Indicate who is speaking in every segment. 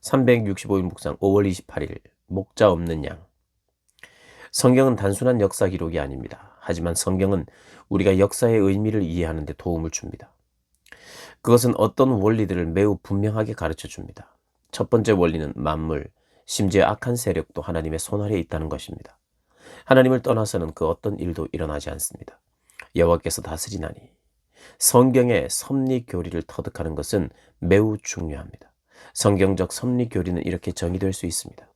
Speaker 1: 365일 묵상 5월 28일 목자 없는 양 성경은 단순한 역사 기록이 아닙니다. 하지만 성경은 우리가 역사의 의미를 이해하는 데 도움을 줍니다. 그것은 어떤 원리들을 매우 분명하게 가르쳐 줍니다. 첫 번째 원리는 만물, 심지어 악한 세력도 하나님의 손 아래에 있다는 것입니다. 하나님을 떠나서는 그 어떤 일도 일어나지 않습니다. 여호와께서 다스리나니 성경의 섭리 교리를 터득하는 것은 매우 중요합니다. 성경적 섭리 교리는 이렇게 정의될 수 있습니다.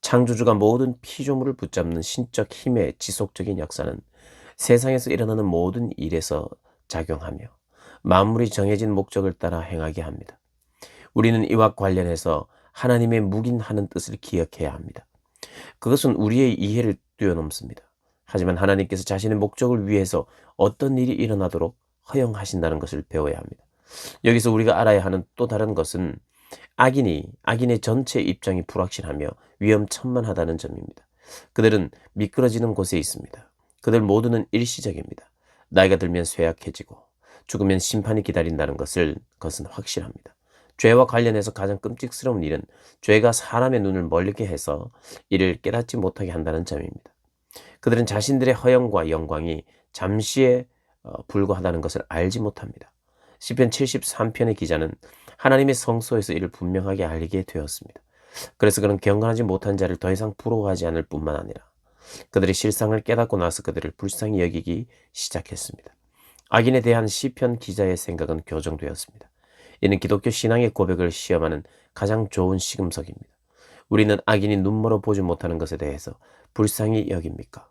Speaker 1: 창조주가 모든 피조물을 붙잡는 신적 힘의 지속적인 역사는 세상에서 일어나는 모든 일에서 작용하며 만물이 정해진 목적을 따라 행하게 합니다. 우리는 이와 관련해서 하나님의 묵인하는 뜻을 기억해야 합니다. 그것은 우리의 이해를 뛰어넘습니다. 하지만 하나님께서 자신의 목적을 위해서 어떤 일이 일어나도록 허용하신다는 것을 배워야 합니다. 여기서 우리가 알아야 하는 또 다른 것은 악인이 악인의 전체 입장이 불확실하며 위험천만하다는 점입니다. 그들은 미끄러지는 곳에 있습니다. 그들 모두는 일시적입니다. 나이가 들면 쇠약해지고 죽으면 심판이 기다린다는 것을 그것은 확실합니다. 죄와 관련해서 가장 끔찍스러운 일은 죄가 사람의 눈을 멀게 해서 이를 깨닫지 못하게 한다는 점입니다. 그들은 자신들의 허영과 영광이 잠시에 어, 불과하다는 것을 알지 못합니다. 시편 73편의 기자는 하나님의 성소에서 이를 분명하게 알게 되었습니다. 그래서 그는 경건하지 못한 자를 더 이상 부러워하지 않을 뿐만 아니라 그들의 실상을 깨닫고 나서 그들을 불쌍히 여기기 시작했습니다. 악인에 대한 시편 기자의 생각은 교정되었습니다. 이는 기독교 신앙의 고백을 시험하는 가장 좋은 시금석입니다. 우리는 악인이 눈멀어 보지 못하는 것에 대해서 불쌍히 여깁니까?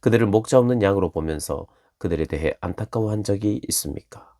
Speaker 1: 그들을 목자 없는 양으로 보면서 그들에 대해 안타까워한 적이 있습니까?